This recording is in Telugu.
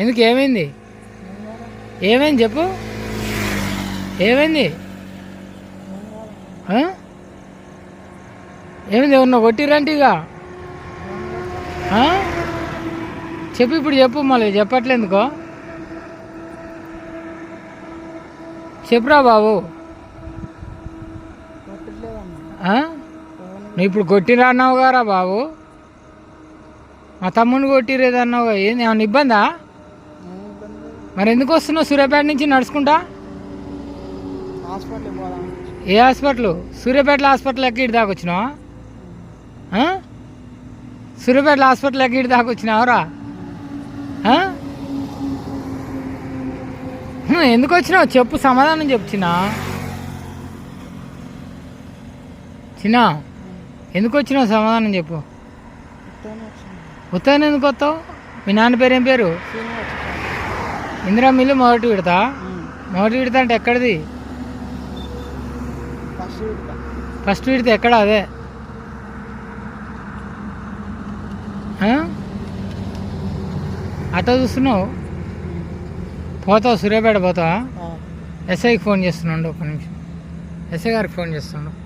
ఎందుకు ఏమైంది? ఏమైంది చెప్పు. ఏమైంది? ఏమైంది? ఎవరినో కొట్టిరంటే ఇక? చెప్పు ఇప్పుడు చెప్పు మళ్ళీ చెప్పట్లేందుకో చెప్పురా బాబు? నువ్వు ఇప్పుడు కొట్టిరా అన్నావు గారా బాబు? మా తమ్ముడిని కొట్టిరేదన్నావు ఏంది? ఏమన్నా ఇబ్బందా. మరి ఎందుకు వస్తున్నావు? సూర్యాపేట నుంచి నడుచుకుంటా? ఏ హాస్పిటల్? సూర్యాపేట హాస్పిటల్ ఎక్క ఇటు దాకా వచ్చినావా? ఆ? సూర్యాపేట హాస్పిటల్ ఎక్క ఇటు దాకా వచ్చినావురా ఆ? హ్మ్, ఎందుకు వచ్చినావు? చెప్పు సమాధానం చెప్పు చిన్న. చిన్న ఎందుకు వచ్చినావు? సమాధానం చెప్పు. ఉత్తరాయణ ఎందుకు వస్తావు? మీ నాన్న పేరు ఏం పేరు? ఇందిరా మిల్లు మొదటి విడతా. మొదటి విడత అంటే ఎక్కడిది? ఫస్ట్ విడతా. ఎక్కడ అదే? అటో చూస్తున్నావు? పోతావు? సూర్యాపేట పోతావా? ఎస్ఐకి ఫోన్ చేస్తున్నాడు ఒక నిమిషం. ఎస్ఐ గారికి ఫోన్ చేస్తున్నాడు